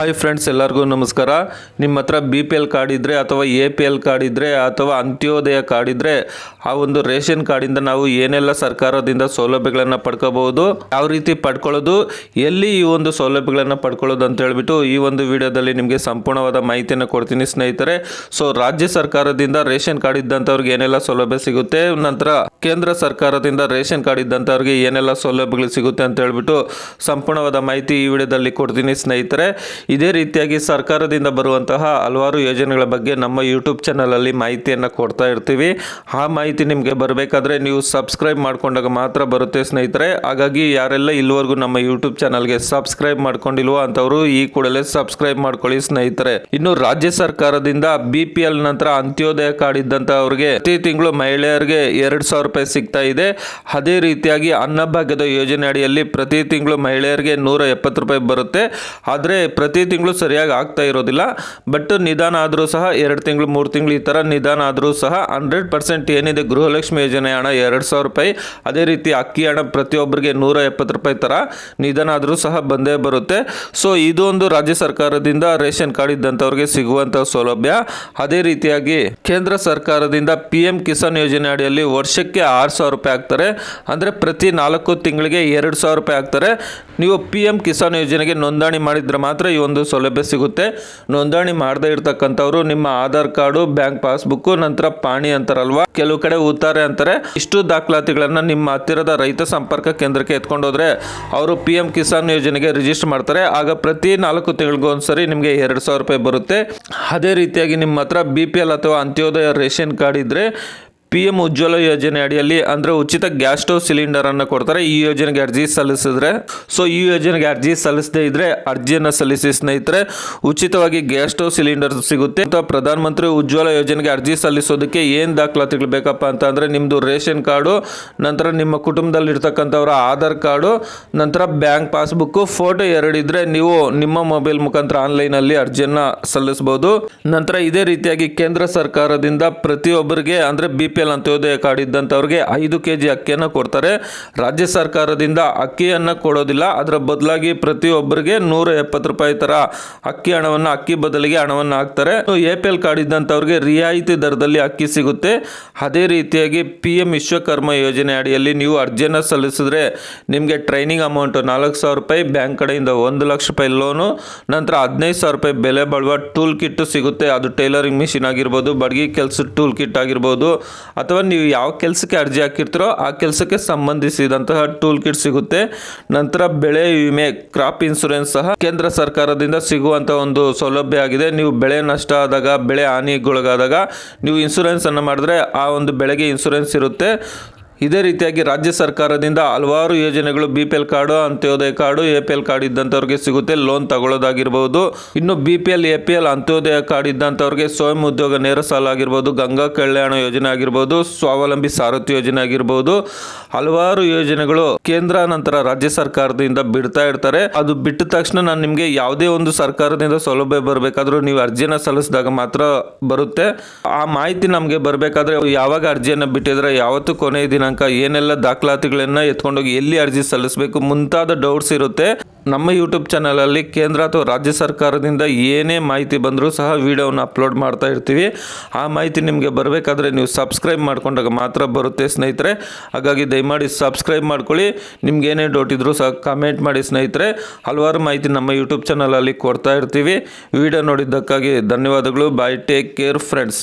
Hi friends ಎಲ್ಲರಿಗೂ ನಮಸ್ಕಾರ. ನಿಮ್ಮ ಹತ್ರ ಬಿ ಪಿ ಎಲ್ ಕಾರ್ಡ್ ಇದ್ದರೆ ಅಥವಾ ಎ ಪಿ ಎಲ್ ಕಾರ್ಡ್ ಇದ್ದರೆ ಅಥವಾ ಅಂತ್ಯೋದಯ ಕಾರ್ಡ್ ಇದ್ದರೆ ಆ ಒಂದು ರೇಷನ್ ಕಾರ್ಡಿಂದ ನಾವು ಏನೆಲ್ಲ ಸರ್ಕಾರದಿಂದ ಸೌಲಭ್ಯಗಳನ್ನು ಪಡ್ಕೋಬಹುದು, ಯಾವ ರೀತಿ ಪಡ್ಕೊಳ್ಳೋದು, ಎಲ್ಲಿ ಈ ಒಂದು ಸೌಲಭ್ಯಗಳನ್ನು ಪಡ್ಕೊಳ್ಳೋದು ಅಂತ ಹೇಳ್ಬಿಟ್ಟು ಈ ಒಂದು ವಿಡಿಯೋದಲ್ಲಿ ನಿಮಗೆ ಸಂಪೂರ್ಣವಾದ ಮಾಹಿತಿಯನ್ನು ಕೊಡ್ತೀನಿ ಸ್ನೇಹಿತರೆ. ಸೊ ರಾಜ್ಯ ಸರ್ಕಾರದಿಂದ ರೇಷನ್ ಕಾರ್ಡ್ ಇದ್ದಂಥವ್ರಿಗೆ ಏನೆಲ್ಲ ಸೌಲಭ್ಯ ಸಿಗುತ್ತೆ? ನಂತರ ಕೇಂದ್ರ ಸರ್ಕಾರದಿಂದ ರೇಷನ್ ಕಾರ್ಡ್ ಇದ್ದಂಥವ್ರಿಗೆ ಏನೆಲ್ಲ ಸೌಲಭ್ಯಗಳು ಸಿಗುತ್ತೆ ಅಂತ ಹೇಳ್ಬಿಟ್ಟು ಸಂಪೂರ್ಣವಾದ ಮಾಹಿತಿ ಈ ವಿಡಿಯೋದಲ್ಲಿ ಕೊಡ್ತೀನಿ ಸ್ನೇಹಿತರೆ. ಇದೇ ರೀತಿಯಾಗಿ ಸರ್ಕಾರದಿಂದ ಬರುವಂತಹ ಹಲವಾರು ಯೋಜನೆಗಳ ಬಗ್ಗೆ ನಮ್ಮ ಯೂಟ್ಯೂಬ್ ಚಾನಲಲ್ಲಿ ಮಾಹಿತಿಯನ್ನು ಕೊಡ್ತಾ ಇರ್ತೀವಿ. ಆ ಮಾಹಿತಿ ನಿಮಗೆ ಬರಬೇಕಾದ್ರೆ ನೀವು ಸಬ್ಸ್ಕ್ರೈಬ್ ಮಾಡ್ಕೊಂಡಾಗ ಮಾತ್ರ ಬರುತ್ತೆ ಸ್ನೇಹಿತರೆ. ಹಾಗಾಗಿ ಯಾರೆಲ್ಲ ಇಲ್ಲಿವರೆಗೂ ನಮ್ಮ ಯೂಟ್ಯೂಬ್ ಚಾನಲ್ಗೆ ಸಬ್ಸ್ಕ್ರೈಬ್ ಮಾಡ್ಕೊಂಡಿಲ್ವೋ ಅಂತವರು ಈ ಕೂಡಲೇ ಸಬ್ಸ್ಕ್ರೈಬ್ ಮಾಡ್ಕೊಳ್ಳಿ ಸ್ನೇಹಿತರೆ. ಇನ್ನು ರಾಜ್ಯ ಸರ್ಕಾರದಿಂದ ಬಿ ಪಿ ಎಲ್ ನಂತರ ಅಂತ್ಯೋದಯ ಕಾರ್ಡ್ ಇದ್ದಂಥವ್ರಿಗೆ ಪ್ರತಿ ತಿಂಗಳು ಮಹಿಳೆಯರಿಗೆ ಎರಡು ಸಾವಿರ ರೂಪಾಯಿ ಸಿಗ್ತಾ ಇದೆ. ಅದೇ ರೀತಿಯಾಗಿ ಅನ್ನಭಾಗ್ಯದ ಯೋಜನೆ ಅಡಿಯಲ್ಲಿ ಪ್ರತಿ ತಿಂಗಳು ಮಹಿಳೆಯರಿಗೆ ನೂರ ಎಪ್ಪತ್ತು ರೂಪಾಯಿ ಬರುತ್ತೆ. ಆದರೆ ಪ್ರತಿ ತಿಂಗಳು ಸರಿಯಾಗಿ ಆಗ್ತಾ ಇರೋದಿಲ್ಲ. ಬಟ್ ನಿಧಾನ ಆದರೂ ಸಹ ಎರಡು ತಿಂಗಳು, ಮೂರು ತಿಂಗಳು ಈ ಥರ ನಿಧಾನ ಆದರೂ ಸಹ ಹಂಡ್ರೆಡ್ ಪರ್ಸೆಂಟ್ ಏನಿದೆ ಗೃಹಲಕ್ಷ್ಮಿ ಯೋಜನೆ ಹಣ ಎರಡು ಸಾವಿರ ರೂಪಾಯಿ. ಅದೇ ರೀತಿ ಅಕ್ಕಿ ಹಣ ಪ್ರತಿಯೊಬ್ಬರಿಗೆ ನೂರ ಎಪ್ಪತ್ತು ರೂಪಾಯಿ ಥರ ನಿಧಾನ ಆದರೂ ಸಹ ಬಂದೇ ಬರುತ್ತೆ. ಸೊ ಇದು ಒಂದು ರಾಜ್ಯ ಸರ್ಕಾರದಿಂದ ರೇಷನ್ ಕಾರ್ಡ್ ಇದ್ದಂಥವ್ರಿಗೆ ಸಿಗುವಂಥ ಸೌಲಭ್ಯ. ಅದೇ ರೀತಿಯಾಗಿ ಕೇಂದ್ರ ಸರ್ಕಾರದಿಂದ ಪಿ ಎಂ ಕಿಸಾನ್ ಯೋಜನೆ ಅಡಿಯಲ್ಲಿ ವರ್ಷಕ್ಕೆ ಆರು ಸಾವಿರ ರೂಪಾಯಿ ಹಾಕ್ತಾರೆ ಅಂದರೆ ಪ್ರತಿ ನಾಲ್ಕು ತಿಂಗಳಿಗೆ ಎರಡು ಸಾವಿರ ರೂಪಾಯಿ ಹಾಕ್ತಾರೆ ನೀವು ಪಿ ಎಂ ಕಿಸಾನ್ ಯೋಜನೆಗೆ ನೋಂದಣಿ ಮಾಡಿದ್ರೆ ಮಾತ್ರ ಈ ಒಂದು ಸೌಲಭ್ಯ ಸಿಗುತ್ತೆ. ನೋಂದಣಿ ಮಾಡದೇ ಇರತಕ್ಕಂಥವ್ರು ನಿಮ್ಮ ಆಧಾರ್ ಕಾರ್ಡು, ಬ್ಯಾಂಕ್ ಪಾಸ್ಬುಕ್ಕು ನಂತರ ಪಾಣಿ ಅಂತಾರಲ್ವಾ? ಕೆಲವು ಕಡೆ ಉತ್ತಾರೆ ಅಂತಾರೆ. ಇಷ್ಟು ದಾಖಲಾತಿಗಳನ್ನು ನಿಮ್ಮ ಹತ್ತಿರದ ರೈತ ಸಂಪರ್ಕ ಕೇಂದ್ರಕ್ಕೆ ಎತ್ಕೊಂಡೋದ್ರೆ ಅವರು ಪಿ ಎಂ ಕಿಸಾನ್ ಯೋಜನೆಗೆ ರಿಜಿಸ್ಟರ್ ಮಾಡ್ತಾರೆ. ಆಗ ಪ್ರತಿ ನಾಲ್ಕು ತಿಂಗಳಿಗೂ ಒಂದ್ಸರಿ ನಿಮಗೆ ಎರಡು ಸಾವಿರ ರೂಪಾಯಿ ಬರುತ್ತೆ. ಅದೇ ರೀತಿಯಾಗಿ ನಿಮ್ಮ ಹತ್ರ ಬಿ ಪಿ ಎಲ್ ಅಥವಾ ಅಂತ್ಯೋದಯ ರೇಷನ್ ಕಾರ್ಡ್ ಇದ್ದರೆ ಪಿ ಎಂ ಉಜ್ವಲ ಯೋಜನೆ ಅಡಿಯಲ್ಲಿ, ಅಂದರೆ ಉಚಿತ ಗ್ಯಾಸ್ ಸಿಲಿಂಡರ್ ಅನ್ನು ಕೊಡ್ತಾರೆ. ಈ ಯೋಜನೆಗೆ ಅರ್ಜಿ ಸಲ್ಲಿಸಿದ್ರೆ, ಸೊ ಈ ಯೋಜನೆಗೆ ಅರ್ಜಿ ಸಲ್ಲಿಸದೇ ಇದ್ರೆ, ಅರ್ಜಿಯನ್ನು ಸಲ್ಲಿಸಿ ಸ್ನೇಹಿತರೆ, ಉಚಿತವಾಗಿ ಗ್ಯಾಸ್ ಸ್ಟವ್ ಸಿಲಿಂಡರ್ ಸಿಗುತ್ತೆ. ಅಥವಾ ಪ್ರಧಾನಮಂತ್ರಿ ಉಜ್ವಲ ಯೋಜನೆಗೆ ಅರ್ಜಿ ಸಲ್ಲಿಸೋದಕ್ಕೆ ಏನು ದಾಖಲಾತಿಗಳು ಬೇಕಪ್ಪ ಅಂತ ನಿಮ್ಮದು ರೇಷನ್ ಕಾರ್ಡು, ನಂತರ ನಿಮ್ಮ ಕುಟುಂಬದಲ್ಲಿ ಇರ್ತಕ್ಕಂಥವರ ಆಧಾರ್ ಕಾರ್ಡು, ನಂತರ ಬ್ಯಾಂಕ್ ಪಾಸ್ಬುಕ್ಕು ಫೋಟೋ ಎರಡಿದ್ರೆ ನೀವು ನಿಮ್ಮ ಮೊಬೈಲ್ ಮುಖಾಂತರ ಆನ್ಲೈನಲ್ಲಿ ಅರ್ಜಿಯನ್ನು ಸಲ್ಲಿಸಬಹುದು ನಂತರ ಇದೇ ರೀತಿಯಾಗಿ ಕೇಂದ್ರ ಸರ್ಕಾರದಿಂದ ಪ್ರತಿಯೊಬ್ಬರಿಗೆ, ಅಂದರೆ B P L Antyodaya card ಇದ್ದಂಥವ್ರಿಗೆ ಐದು ಕೆ ಜಿ ಅಕ್ಕಿಯನ್ನು ಕೊಡ್ತಾರೆ. ರಾಜ್ಯ ಸರ್ಕಾರದಿಂದ ಅಕ್ಕಿಯನ್ನು ಕೊಡೋದಿಲ್ಲ. ಅದರ ಬದಲಾಗಿ ಪ್ರತಿಯೊಬ್ಬರಿಗೆ ನೂರ ಎಪ್ಪತ್ತು ರೂಪಾಯಿ ಥರ ಅಕ್ಕಿ ಹಣವನ್ನು, ಅಕ್ಕಿ ಬದಲಿಗೆ ಹಣವನ್ನು ಹಾಕ್ತಾರೆ. ಎ ಪಿ ಎಲ್ ಕಾರ್ಡ್ ಇದ್ದಂಥವ್ರಿಗೆ ರಿಯಾಯಿತಿ ದರದಲ್ಲಿ ಅಕ್ಕಿ ಸಿಗುತ್ತೆ. ಅದೇ ರೀತಿಯಾಗಿ ಪಿ ಎಂ ವಿಶ್ವಕರ್ಮ ಯೋಜನೆ ಅಡಿಯಲ್ಲಿ ನೀವು ಅರ್ಜಿಯನ್ನು ಸಲ್ಲಿಸಿದ್ರೆ ನಿಮಗೆ ಟ್ರೈನಿಂಗ್ ಅಮೌಂಟ್ ನಾಲ್ಕು ಸಾವಿರ ರೂಪಾಯಿ, ಬ್ಯಾಂಕ್ ಕಡೆಯಿಂದ ಒಂದು ಲಕ್ಷ ರೂಪಾಯಿ ಲೋನು, ನಂತರ ಹದಿನೈದು ಸಾವಿರ ರೂಪಾಯಿ ಬೆಲೆ ಬಾಳುವ ಟೂಲ್ ಕಿಟ್ ಸಿಗುತ್ತೆ. ಅದು ಟೈಲರಿಂಗ್ ಮಿಷಿನ್ ಆಗಿರ್ಬೋದು, ಬಡಗಿ ಕೆಲಸ ಟೂಲ್ ಕಿಟ್ ಆಗಿರ್ಬೋದು. ಅಥವಾ ನೀವು ಯಾವ ಕೆಲಸಕ್ಕೆ ಅರ್ಜಿ ಹಾಕಿರ್ತೀರೋ ಆ ಕೆಲಸಕ್ಕೆ ಸಂಬಂಧಿಸಿದಂತಹ ಟೂಲ್ ಕಿಟ್ ಸಿಗುತ್ತೆ. ನಂತರ ಬೆಳೆ ವಿಮೆ ಕ್ರಾಪ್ ಇನ್ಸೂರೆನ್ಸ್ ಸಹ ಕೇಂದ್ರ ಸರ್ಕಾರದಿಂದ ಸಿಗುವಂತಹ ಒಂದು ಸೌಲಭ್ಯ ಆಗಿದೆ. ನೀವು ಬೆಳೆ ನಷ್ಟ ಆದಾಗ, ಬೆಳೆ ಹಾನಿಗೊಳಗಾದಾಗ ನೀವು ಇನ್ಸೂರೆನ್ಸ್ ಅನ್ನು ಮಾಡಿದ್ರೆ ಆ ಒಂದು ಬೆಳೆಗೆ ಇನ್ಸೂರೆನ್ಸ್ ಇರುತ್ತೆ. ಇದೇ ರೀತಿಯಾಗಿ ರಾಜ್ಯ ಸರ್ಕಾರದಿಂದ ಹಲವಾರು ಯೋಜನೆಗಳು B P L card, Antyodaya card, A P L card ಇದ್ದಂಥವ್ರಿಗೆ ಸಿಗುತ್ತೆ, ಲೋನ್ ತಗೊಳ್ಳೋದಾಗಿರ್ಬೋದು. ಇನ್ನು B P L, A P L, Antyodaya card ಇದ್ದಂಥವ್ರಿಗೆ ಸ್ವಯಂ ಉದ್ಯೋಗ ನೇರ ಸಾಲ ಆಗಿರ್ಬೋದು ಗಂಗಾ ಕಲ್ಯಾಣ ಯೋಜನೆ ಆಗಿರ್ಬೋದು, ಸ್ವಾವಲಂಬಿ ಸಾರಥಿ ಯೋಜನೆ ಆಗಿರ್ಬೋದು. ಹಲವಾರು ಯೋಜನೆಗಳು ಕೇಂದ್ರ ನಂತರ ರಾಜ್ಯ ಸರ್ಕಾರದಿಂದ ಬಿಡ್ತಾ ಇರ್ತಾರೆ. ಅದು ಬಿಟ್ಟ ತಕ್ಷಣ ನಾನು ನಿಮಗೆ ಯಾವುದೇ ಒಂದು ಸರ್ಕಾರದಿಂದ ಸೌಲಭ್ಯ ಬರಬೇಕಾದ್ರೂ ನೀವು ಅರ್ಜಿನ ಸಲ್ಲಿಸಿದಾಗ ಮಾತ್ರ ಬರುತ್ತೆ. ಆ ಮಾಹಿತಿ ನಮಗೆ ಬರಬೇಕಾದ್ರೆ ಯಾವಾಗ ಅರ್ಜಿಯನ್ನು ಬಿಟ್ಟಿದ್ರೆ, ಯಾವತ್ತು ಕೊನೆಯ ದಿನಾಂಕ, ಏನೆಲ್ಲ ದಾಖಲಾತಿಗಳನ್ನ ಎತ್ಕೊಂಡೋಗಿ ಎಲ್ಲಿ ಅರ್ಜಿ ಸಲ್ಲಿಸಬೇಕು ಮುಂತಾದ ಡೌಟ್ಸ್ ಇರುತ್ತೆ. ನಮ್ಮ ಯೂಟ್ಯೂಬ್ ಚಾನಲಲ್ಲಿ ಕೇಂದ್ರ ಅಥವಾ ರಾಜ್ಯ ಸರ್ಕಾರದಿಂದ ಏನೇ ಮಾಹಿತಿ ಬಂದರೂ ಸಹ ವಿಡಿಯೋವನ್ನು ಅಪ್ಲೋಡ್ ಮಾಡ್ತಾ ಇರ್ತೀವಿ. ಆ ಮಾಹಿತಿ ನಿಮಗೆ ಬರಬೇಕಾದ್ರೆ ನೀವು ಸಬ್ಸ್ಕ್ರೈಬ್ ಮಾಡ್ಕೊಂಡಾಗ ಮಾತ್ರ ಬರುತ್ತೆ ಸ್ನೇಹಿತರೆ. ಹಾಗಾಗಿ ದಯಮಾಡಿ ಸಬ್ಸ್ಕ್ರೈಬ್ ಮಾಡ್ಕೊಳ್ಳಿ. ನಿಮ್ಗೆ ಏನೇ ಡೌಟ್ ಇದ್ರೂ ಸಹ ಕಮೆಂಟ್ ಮಾಡಿ ಸ್ನೇಹಿತರೆ. ಹಲವಾರು ಮಾಹಿತಿ ನಮ್ಮ ಯೂಟ್ಯೂಬ್ ಚಾನಲಲ್ಲಿ ಕೊಡ್ತಾ ಇರ್ತೀವಿ. ವಿಡಿಯೋ ನೋಡಿದ್ದಕ್ಕಾಗಿ ಧನ್ಯವಾದಗಳು. Bye take care friends